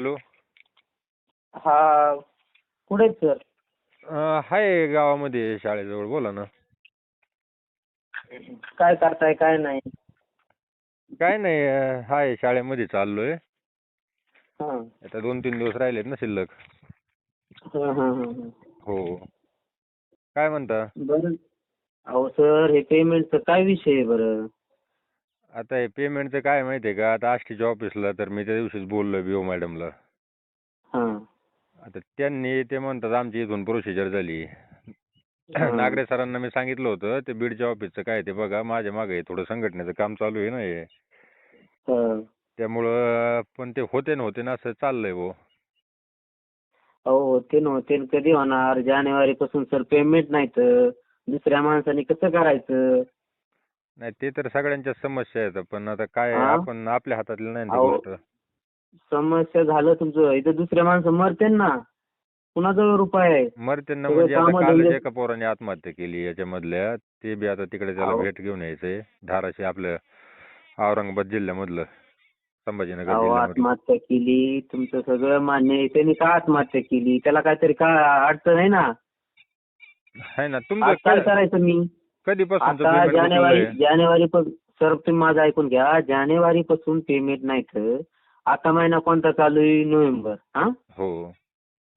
Hello. हा कुठे आहेत सर? हाय गावामध्ये शाळेजवळ. बोला ना. काय करताय काय नाही? काय नाही अं, हाय शाळेमध्ये चाललोय. हा. आता दोन तीन दिवस राहिलेत ना शिल्लक. हा, हा, हा, हा. हो. काय म्हणता? बरं. अहो सर हे पेमेंटचं काय विषय आहे बरं? आता हे पेमेंटचं काय माहिती आहे का? आता आष्टीच्या ऑफिसला तर मी त्या दिवशीच बोललो बी ओ मॅडमला हा. आता त्यांनी ते म्हणतात आमची इथून प्रोसिजर झाली. नागरे सरांना मी सांगितलं होतं ते बीडच्या ऑफिसचं काय ते बघा माझ्या मागे हे थोडं संघटनेचं काम चालू आहे ना हे. हा. त्यामुळं पण ते होते ना होते ना असं चाललंय हो अहो ते नव्हते कधी होणार? जानेवारी पासून सर पेमेंट नाही तर दुसऱ्या माणसाने कसं करायचं? नाही ते तर सगळ्यांच्या समस्या आहेत पण आता काय हा? आपण आपल्या हातातली नाही ना ती अहो, गोष्ट. समस्या झालं तुमचं. इथं दुसऱ्या माणसं मरते ना. कुणाजवळ रुपये आहे मरते ना सगळं म्हणजे आता कामं कालच धंदे- एका पोराने आत्महत्या केली याच्यामधल्या. ते बी आता तिकडे त्याला अहो. भेट घेऊन यायचंय धाराशिव आपलं औरंगाबाद जिल्ह्यामधलं संभाजीनगर अहो जिल्ह्यामधलं. आत्महत्या केली. तुमचं सगळं मान्य आहे. त्यांनी का आत्महत्या केली? त्याला काहीतरी का अडचण आहे ना? आहे ना. आज काय? करायचं मी. कधीपासून आता जानेवारी जानेवारी पासून सर तुम्ही माझं ऐकून घ्या. जानेवारी पासून पेमेंट नाही तर आता महिना कोणता चालू आहे? नोव्हेंबर. हा? हो.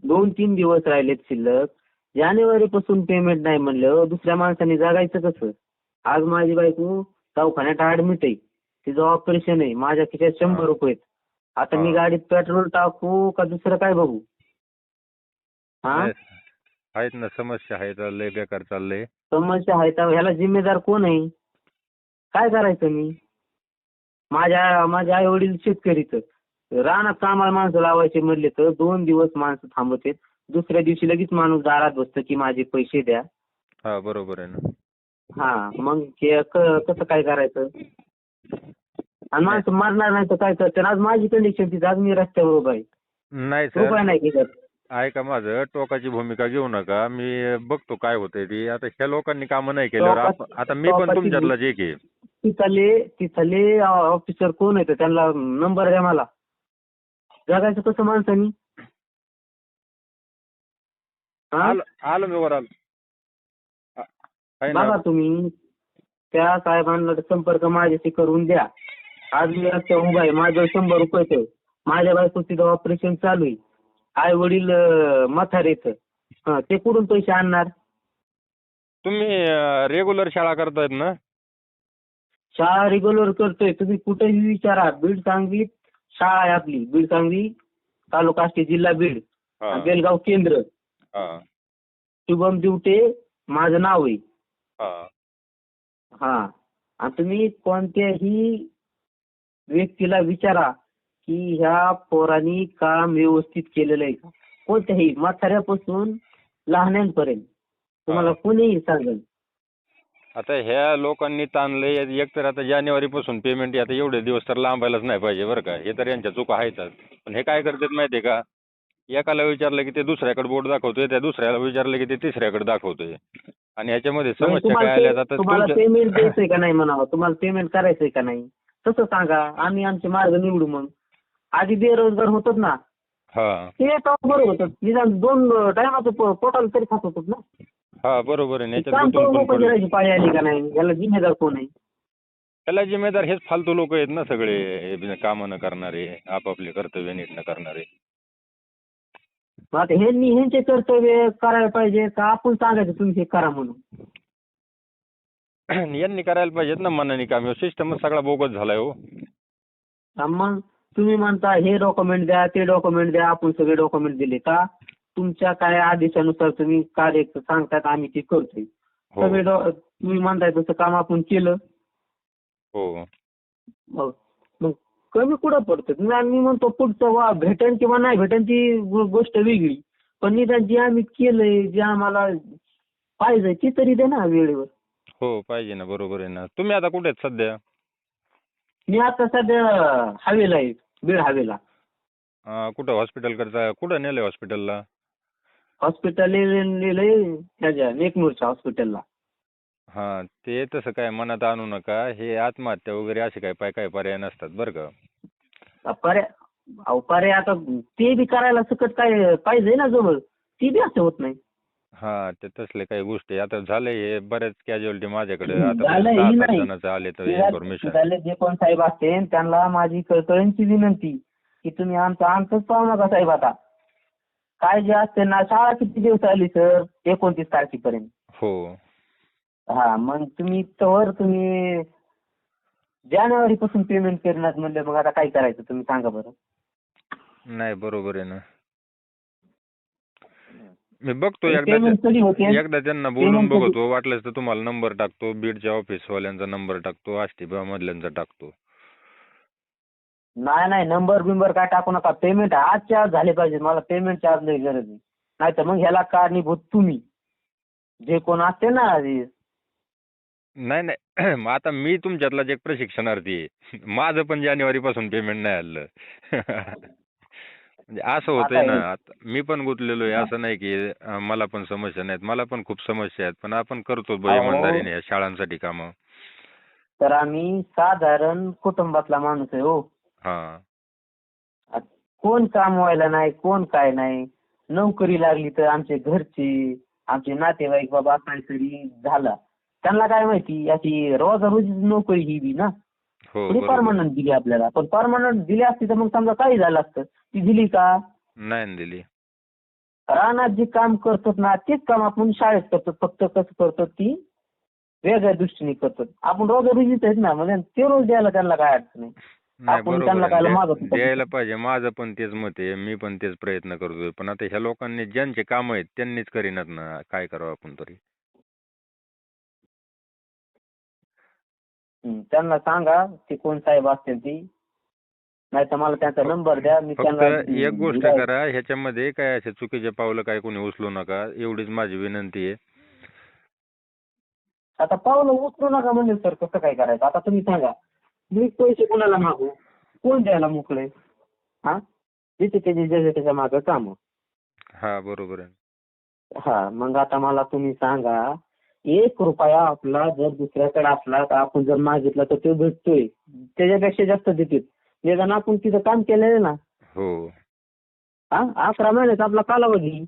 दोन तीन दिवस राहिलेत शिल्लक. जानेवारी पासून पेमेंट नाही म्हणलं. दुसऱ्या माणसाने जगायचं कसं? आज माझी बायको दवाखान्यात ऍडमिट आहे. तिचं ऑपरेशन आहे. माझ्या खिशात शंभर रुपये. आता मी. गाडीत पेट्रोल टाकू का दुसरं काय बघू? हा? आहेत ना समस्या आहेत लय बेकार चाललंय. समस्या आहे तर ह्याला जिम्मेदार कोण आहे? काय करायचं मी? माझ्या माझे आई वडील शेतकरीच. रानात कामाला माणसं लावायचे म्हणले तर दोन दिवस माणसं थांबत आहेत दुसऱ्या दिवशी लगेच माणूस दारात बसतं की माझे पैसे द्या. हा बरोबर आहे ना. हा मग क- कसं काय करायचं? आणि माणसं मारणार नाही तर काय करते आज माझी कंडिशन तिथं आज मी रस्त्यावर उभा आहे. नाही सर. रुपये नाही ऐका माझं टोकाची भूमिका घेऊ नका. मी बघतो काय होतंय ती. आता ह्या लोकांनी कामं नाही केल्यावर टोकाची- आप- आता मी पण टोकाची तुमच्यातलाच एक आहे. तिथले तिथले ऑफिसर कोण आहेत? त्यांना नंबर द्या मला. जगायचं कसं माणसानी? हा? आलं आलं मी वर आलो. आ- आहे ना बघा तुम्ही. त्या साहेबांना संपर्क माझ्याशी करून द्या. आज मी रस्त्यावर उभा आहे. माझं शंभर रुपये ठेव माझ्या बायको तिथं ऑपरेशन चालू आहे आई वडील म्हातारेत हं, ते कुठून पैसे आणणार? तुम्ही रेग्युलर शाळा करतायत ना? शाळा रेग्युलर करतोय. तुम्ही कुठेही विचारा. बीड सांगलीत शाळा आहे आपली. बीड सांगली तालुका आष्टी जिल्हा बीड. हा, बेलगाव केंद्र. हा, शुभम दिवटे माझं नाव आहे. हा. हा. आणि तुम्ही कोणत्याही व्यक्तीला विचारा. की ह्या पोरांनी काम व्यवस्थित केलेलं आहे का? कोणत्याही म्हाताऱ्यापासून लहान्यांपर्यंत. तुम्हाला. कोणीही सांगेल. आता ह्या लोकांनी ताणलंय एक तर आता जानेवारी पासून पेमेंट आता एवढे दिवस तर लांबायलाच नाही पाहिजे बरं का. हे तर यांच्या चुका आहेतच. पण हे काय करतात माहितीये का? एकाला विचारलं की ते दुसऱ्याकडे बोट दाखवतोय त्या दुसऱ्याला विचारलं की ते तिसऱ्याकडे दाखवतोय. आणि ह्याच्यामध्ये म्हणजे समस्या काय आल्यात पे- आता तुम्हाला पेमेंट द्यायचंय का नाही म्हणावं? तुम्हाला पेमेंट करायचंय का नाही? तसं सांगा. आम्ही आमचे मार्ग निवडू मग. आधी बेरोजगार होतात ना. हा. ते तेव्हा बरं होतं. निदान दोन टायमाचं पोटाला तरी खात होतात ना. हा बरोबर आहे. याच्यात पाळी आली का नाही? याला जिम्मेदार कोण आहे? त्याला जिम्मेदार हेच फालतू लोक आहेत ना सगळे. हे कामं न करणारे आपापले कर्तव्य नीट न करणारे. मग आता ह्यांनी ह्यांचे कर्तव्य करायला पाहिजे का? आपण सांगायचं तुम्ही हे करा म्हणून. यांनी करायला पाहिजेत ना मनाने काम. सिस्टमच सगळा बोगस झालाय हा मग? तुम्ही म्हणता हे डॉक्युमेंट द्या ते डॉक्युमेंट द्या आपण सगळे डॉक्युमेंट दिले का? तुमच्या काय आदेशानुसार तुम्ही कार्य सांगतात आम्ही ते करतोय. हो. सगळे डॉ- तुम्ही म्हणताय तसं काम आपण केलं. हो. मग मग कमी कुठं पडतं? तुम्ही आम्ही म्हणतो पुढचं वा भेटन किंवा नाही भेटन ती गो- गोष्ट वेगळी. पण निदान जे आम्ही केलंय जे आम्हाला पाहिजे ते तरी दे ना वेळेवर. हो पाहिजे ना बरोबर आहे ना. तुम्ही आता कुठे आहेत सध्या? मी आता सध्या हवेला आहे. बीड हवेला. कुठं हॉस्पिटल करता कुठं नेलंय हॉस्पिटलला हॉस्पिटल लिहिलंय ह्याच्या नेकनूरच्या हॉस्पिटलला हा ते तसं काय मनात आणू नका. हे आत्महत्या वगैरे असे काय पाय काय पर्याय नसतात बरं का. पर्याय अहो पर्याय आता ते बी करायला सकट काय पाहिजे ना जवळ. ती बी असं होत नाही. हा ते तसले काही गोष्टी. आता झाले हे बऱ्याच कॅज्युअलिटी माझ्याकडे. हम्म, आता झालंय, दहा ही सात नाही. जणांचे आले तर इन्फॉर्मेशन झाले जे कोण साहेब असते त्यांना माझी कळकळींची विनंती की तुम्ही आमचं आमचंच पाहू नका साहेब आता. काय जे असते ना शाळा किती दिवस आली सर? एकोणतीस तारखेपर्यंत. हो. हा मग तुम्ही तर तुम्ही जानेवारी पासून पेमेंट करणार म्हणलं मग आता काय करायचं? तुम्ही सांगा बरं. नाही बरोबर आहे ना. मी बघतो एकदा पेमेंट कधी होते? ते- एकदा त्यांना बोलून Payment बघतो वाटलंच तर तुम्हाला नंबर टाकतो बीडच्या ऑफिस वाल्यांचा नंबर टाकतो आष्टीबा मधल्यांचा टाकतो. नाही नाही नंबर बिंबर काय टाकू नका. पेमेंट आज चार्ज झाले पाहिजे मला पेमेंट चार्ज नाही गरज आहे. नाही तर मग ह्याला कारणीभूत तुम्ही? जे कोण असते ना हे- नाही नाही. मग आता मी तुमच्यातलाच एक प्रशिक्षणार्थी आहे. माझं पण जानेवारी पासून पेमेंट नाही आलं. म्हणजे असं होतंय ना आता मी पण गुंतलेलो आहे असं नाही की अं, मला पण समस्या नाहीत. मला पण खूप समस्या आहेत पण आपण करतो बुवा अहो. इमानदारीने या शाळांसाठी कामं. तर आम्ही साधारण कुटुंबातला माणूस आहे हो. हा. कोण काम व्हायला नाही कोण काय नाही. नोकरी लागली तर आमचे घरचे आमचे नातेवाईक बाबा काहीतरी झाला. त्यांना काय माहिती अशी रोजारोजी नोकरी ही बी ना. थोडी बरोबर. परमनंट दिली आपल्याला. पण परमनंट दिली असती तर मग समजा काही झालं असतं. ती दिली का? नाही ना दिली. रानात जे काम करतात ना तेच काम आपण शाळेत करतो फक्त कसं करतो ती? वेगळ्या दृष्टीने करतो आपण रोजारोजीच आहेत ना म्हणजे ते रोज द्यायला त्यांना काय अडचण नाही नाही आपण बरोबर त्यांना द्या- मागत होतो? द्यायला पाहिजे. माझं पण तेच मत आहे. मी पण तेच प्रयत्न करतोय. पण आता ह्या लोकांनी ज्यांचे काम आहेत त्यांनीच करीनात ना. काय करावं आपण तरी? त्यांना सांगा ते कोण साहेब असतील ती. नाही तर मला त्यांचा नंबर द्या मी फक्त त्यांना एक गोष्ट दिलाय. करा ह्याच्यामध्ये काय असे चुकीचे पावलं काय कोणी उचलू नका एवढीच माझी विनंती आहे. आता पावलं उचलू नका म्हणजे सर कसं काय करायचं? आता तुम्ही सांगा मी पैसे कोणाला मागू? कोण द्यायला मोकळे? हा? जिथे त्याचे ज्याच्या त्याच्या मागं काम. हा बरोबर आहे. हा मग आता मला तुम्ही सांगा एक रुपया आपला जर दुसऱ्याकडे असला तर आपण जर मागितला तर तो भेटतोय. त्याच्यापेक्षा जास्त देतील. निदान आपण तिथं काम केलेलं ना. हो. अकरा महिन्याचा आपला कालावधी.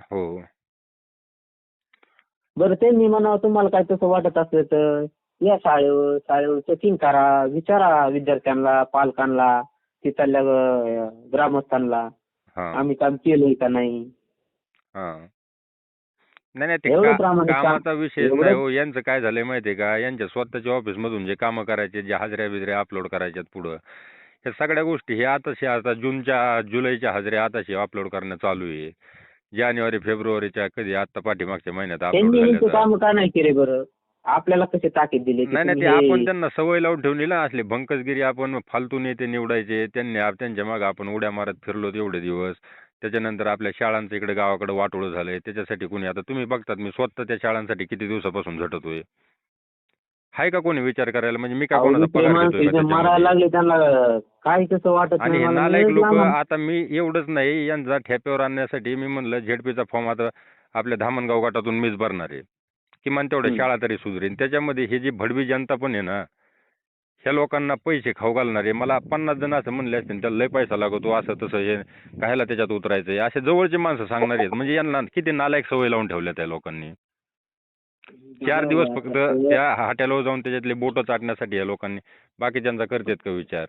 हो. बरं त्यांनी म्हणावं तुम्हाला काय तसं वाटत असलं तर या शाळेवर शाळेवर चेकिंग करा विचारा विद्यार्थ्यांना पालकांना तिथल्या ग्रामस्थांना. आम्ही काम केलंय का नाही? नाही नाही ते एवढं का- प्रामाणिक काम- कामाचा विषय एवढं- नाही हो यांचं काय झालंय माहितीये का? यांच्या स्वतःच्या ऑफिस मधून जे कामं करायचे जे हाजऱ्या बिजऱ्या अपलोड करायच्यात पुढं ह्या सगळ्या गोष्टी हे आताशी आता जूनच्या जुलैच्या हाजऱ्या आताशी अपलोड करणं चालू आहे. जानेवारी फेब्रुवारीच्या कधी आता पाठीमागच्या महिन्यात अपलोड त्यांनी यांचे झाल्या काम का नाही केले बरं? आपल्याला कसे ताकीद दिले की नाही नाही ते तुम्ही हे- आपण त्यांना सवय लावून ठेवली ना असले भंकसगिरी आपण फालतू नेते निवडायचे त्यांनी आप- त्यांच्या मागे आपण उड्या मारत फिरलो एवढे दिवस. त्याच्यानंतर आपल्या शाळांचं इकडे गावाकडे वाटोळं झालंय त्याच्यासाठी कोणी आता तुम्ही बघतात मी स्वतः त्या शाळांसाठी किती दिवसापासून झटतोय हाय का कोणी विचार करायला म्हणजे मी का कोणाचा पगार माणसं घेतोय का इथे मारायला त्याच्यामध्ये? लागले त्यांना काही कसं वाटत आणि नाही हे मला. नालायक लोक लांब- आता मी एवढंच नाही यांचा ठेप्यावर आणण्यासाठी मी म्हणलं झेडपीचा फॉर्म आता आपल्या धामणगाव गटातून मीच भरणार आहे किमान तेवढ्या हम्म. शाळा तरी सुधरेन त्याच्यामध्ये हे जी भडवी जनता पण आहे ना ह्या लोकांना पैसे खाऊ घालणारे मला पन्नास जण असं म्हणले असतील त्याला लय पैसा लागतो असं तसं हे कायला त्याच्यात उतरायचंय? असे जवळचे माणसं सांगणार आहेत. म्हणजे यांना किती नालायक सवय लावून ठेवल्या त्या लोकांनी. चार दिवस फक्त त्या हॉटेलवर जाऊन त्याच्यातले बोट चाटण्यासाठी या लोकांनी बाकीच्यांचा करतात का विचार?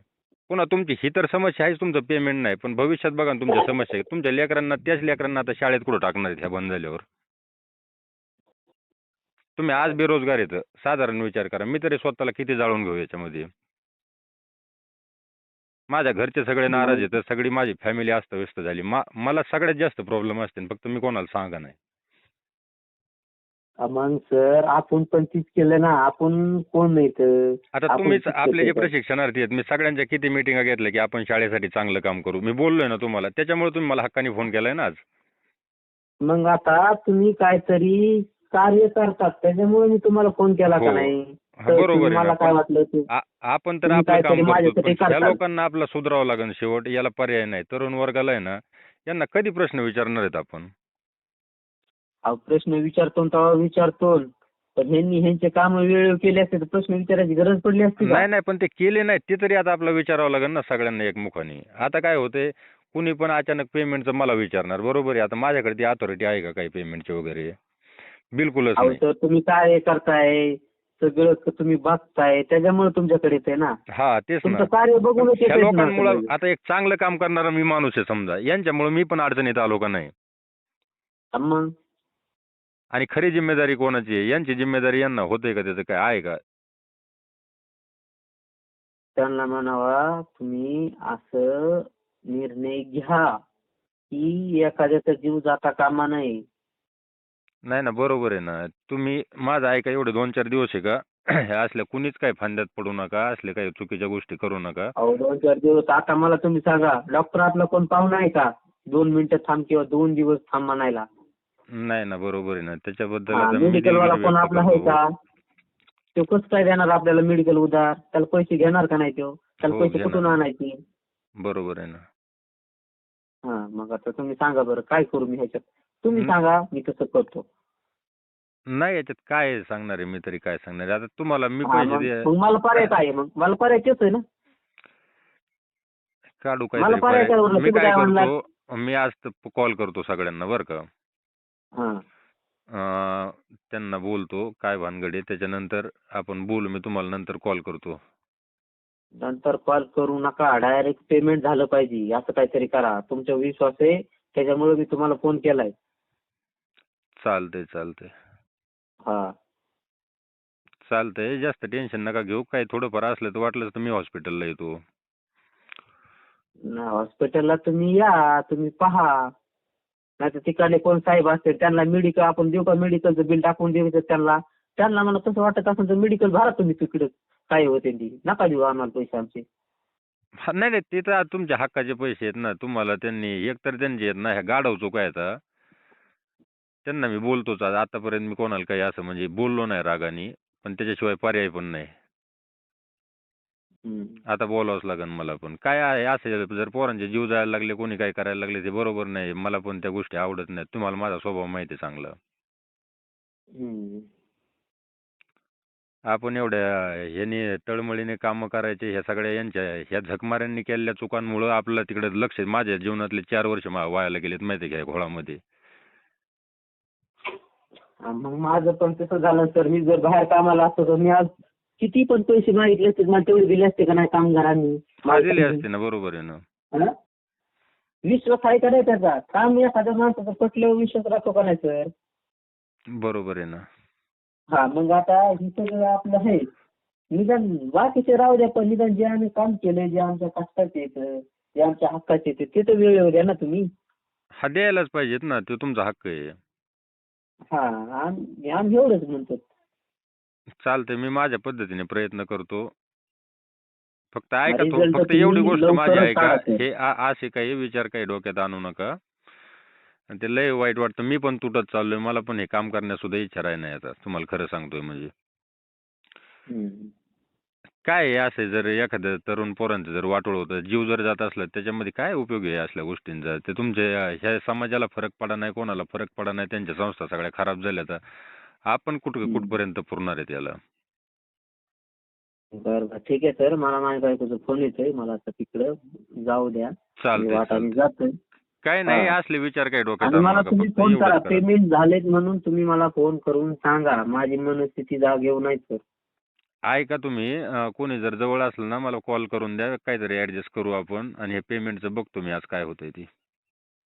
पुन्हा तुमची ही तर समस्या आहेच तुमचं पेमेंट नाही. पण भविष्यात बघा ना तुमच्या समस्या आहेत. तुमच्या लेकरांना त्याच लेकरांना आता शाळेत कुठं टाकणार आहेत ह्या बंद झाल्यावर? तुम्ही आज बेरोजगार येतं साधारण विचार करा. मी तरी स्वतःला किती जाळून घेऊ याच्यामध्ये? माझ्या घरचे सगळे नाराज आहेत. सगळी माझी फॅमिली अस्तव्यस्त झाली. मा मला सगळ्यात जास्त प्रॉब्लेम असते फक्त मी कोणाला सांगा नाही. मग सर आपण पण तीच केलं ना. आपण कोण नाही तर आता आपण तुम्हीच शिक्षक आपले जे आहे. प्रशिक्षणार्थी आहेत मी सगळ्यांच्या किती मिटिंगा घेतल्या की आपण शाळेसाठी चांगलं काम करू? मी बोललोय ना तुम्हाला. त्याच्यामुळे तुम्ही मला हक्काने फोन केलाय ना आज. मग आता तुम्ही काहीतरी कार्य करतात. त्याच्यामुळे मी तुम्हाला फोन केला का हो. नाही? हा, तर बरोबर आहे मला काय पण वाटलं आ- आपण तर तुम्ही आपलं काहीतरी काम करतो माझ्यासाठी पण करताल. लोकांना आपलं सुधारावं लागेल शेवट. याला पर्याय नाही. तरुण वर्गाला आहे ना यांना कधी प्रश्न विचारणार आहेत आपण? अहो, प्रश्न विचारतो तेव्हा विचारतो पण ह्यांनी ह्यांचे काम वेळेवर केले असते तर प्रश्न विचारायची गरज पडली असती का? नाही नाही. पण ते केले नाही ते तरी आता आपल्याला विचारावं लागेल ना सगळ्यांना एकमुखाने. आता काय होते? कुणी पण अचानक पेमेंटचं मला विचारणार. बरोबर आहे. आता माझ्याकडे ती अथॉरिटी आहे का काही पेमेंटची वगैरे? बिलकुलच अहो नाही. सर तुम्ही काय करताय? सगळं तुम्ही बघताय. त्याच्यामुळे तुमच्याकडे येते ना. हा तेच ना. तुमचं कार्य बघूनच ह्या येते लोकांमुळं आता एक चांगलं काम करणारा मी माणूस आहे समजा. यांच्यामुळे मी पण अडचणीत आलो का नाही? मग? आणि खरी जिम्मेदारी कोणाची आहे? यांची जिम्मेदारी यांना होते का? त्याचं काय आहे का? त्यांना म्हणावा तुम्ही असं निर्णय घ्या की एखाद्याचा जीव जाता कामा नये. नाही ना बरोबर आहे ना. तुम्ही माझं ऐका एवढे दोन चार दिवस आहे का? ह्या असल्या कुणीच काही फांद्यात पडू नका असल्या काही चुकीच्या गोष्टी करू नका. अहो दोन चार दिवस. आता मला तुम्ही सांगा डॉक्टर आपला कोण पाहुणा आहे का? दोन मिनिटं थांब किंवा दोन दिवस थांब म्हणायला. नाही ना बरोबर आहे ना. त्याच्याबद्दल आता मी मेडिकल वाला कोण व्यक्त आपला आहे करतो. का? तो कसं काय देणार आपल्याला मेडिकल उधार? त्याला पैसे घेणार का नाही तो? त्याला हो, पैसे घेणार. कुठून आणायचे? बरोबर आहे ना. हा मग आता तुम्ही सांगा बरं काय करू मी ह्याच्यात? तुम्ही हं. सांगा मी तसं करतो. नाही याच्यात काय सांगणार आहे? मी तरी काय सांगणार आहे? आता तुम्हाला मी हा, पैसे मग दे मग मला पर्याय काय आहे मग? मला आहे ना. काढू मला काहीतरी पर्याय. काय. उरला? मी तुम्ही काय? करतो मी आज कॉल करतो सगळ्यांना बरं का. हा. अं, त्यांना बोलतो काय भानगड आहे? त्याच्यानंतर आपण बोलू मी तुम्हाला नंतर कॉल करतो. नंतर कॉल करू नका. डायरेक्ट पेमेंट झालं पाहिजे. असं काहीतरी करा. तुमचा विश्वास आहे त्याच्यामुळे मी तुम्हाला फोन केलाय. चालतंय चालतंय. हा. चालतंय. जास्त टेन्शन नका घेऊ. काही थोडंफार असलं तर वाटलं तर मी हॉस्पिटलला येतो. ना हॉस्पिटलला तुम्ही या तुम्ही पहा. नाही तर तिकडले कोण साहेब असतील त्यांना मेडिकल आपण देऊ का? मेडिकलचं बिल टाकून देऊ तर त्यांना? त्यांना मला तसं वाटत असेल तर मेडिकल भरा तुम्ही तिकडे. काय होते ती. नका देऊ आम्हाला पैसे आमचे. हा, नाही नाही ते तर तुमच्या हक्काचे पैसे आहेत ना. तुम्हाला त्यांनी एकतर त्यांचे आहेत ना ह्या गाढव चुका आहेत हा. त्यांना मी बोलतोच आज. आतापर्यंत मी कोणाला काही असं म्हणजे बोललो नाही रागाने पण त्याच्याशिवाय पर्याय पण नाही. हम्म. आता बोलावंच लागेल मला पण. काय आहे असं जर पोरांचे जीव जायला लागले कोणी काय करायला लागले ते बरोबर नाही. मला पण त्या गोष्टी आवडत नाहीत. तुम्हाला माझा स्वभाव माहिती आहे चांगला. हम्म. आपण एवढ्या ह्याने तळमळीने कामं करायचे ह्या सगळ्या यांच्या ह्या झकमाऱ्यांनी केलेल्या चुकांमुळं आपलं तिकडे लक्ष माझ्या जीवनातले चार वर्ष मा- वायाला गेलेत माहिती आहे का या घोळामध्ये? मग माझं पण तसं झालं सर मी जर बाहेर कामाला असतो तर मी आज किती पण पैसे मागितले असते मला तेवढे दिले असते का नाही कामगारांनी असते ना बरोबर आहे ना. हा? विश्वास आहे का नाही त्याचा. काम एखाद्या माणसाचा पटल्यावर विश्वास राहतो का नाही सर? बरोबर आहे ना. हा मग आता हे सगळं आपलं आहे निदान बाकीचे राहू द्या पण निदान जे आम्ही काम केलंय जे आमच्या कष्टाचे येतं जे आमच्या हक्काचे येते ते तर वेळेवर द्या ना तुम्ही. हा द्यायलाच पाहिजेत ना तो तुमचा हक्क आहे. हा आम- आम्ही एवढंच म्हणतो चालतंय मी माझ्या पद्धतीने प्रयत्न करतो फक्त ऐका result फक्त तुम्ही एवढी गोष्ट माझी लवकरच ऐका काढा. हे आ- असे काही विचार काही डोक्यात आणू नका आणि ते लय वाईट वाटतं मी पण तुटत चाललोय मला पण हे काम करण्यास सुद्धा इच्छा राही नाही आता तुम्हाला खरं सांगतोय म्हणजे हम्म. काय आहे असे जर एखाद्या तरुण पोरांचं जर वाटोळ होतं जीव जर जात असला त्याच्यामध्ये काय उपयोग आहे असल्या गोष्टींचा? ते तुमच्या ह्या समाजाला फरक पडा नाही कोणाला फरक पडा नाही त्यांच्या संस्था सगळ्या खराब झाल्या तर आपण कुठ. कुठपर्यंत पुरणार आहे त्याला बरं बरं. ठीक आहे सर. मला माझ्या बायकोचा फोन येतोय. मला आता तिकडं जाऊ द्या. चालतंय. जातोय. काय नाही हा. असले विचार काय डोक्यात आणि आणू मला नका तुम्ही फक्त फोन एवढंच करा. करा. पेमेंट झालेत म्हणून तुम्ही मला फोन करून सांगा. माझी मनस्थिती जागेवर नाही सर. ऐका तुम्ही अं, कोणी जर जवळ असलं ना मला कॉल करून द्या काहीतरी ऍडजस्ट करू आपण आणि हे पेमेंटचं बघतो मी आज काय होतंय ते.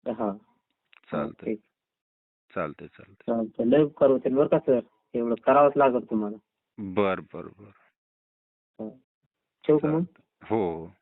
हा. चालतंय. चालतंय चालतंय. लय बरं का सर? एवढं करावंच लागेल तुम्हाला. बर बर बर. ठेवू का मग? चालतंय. हो हो.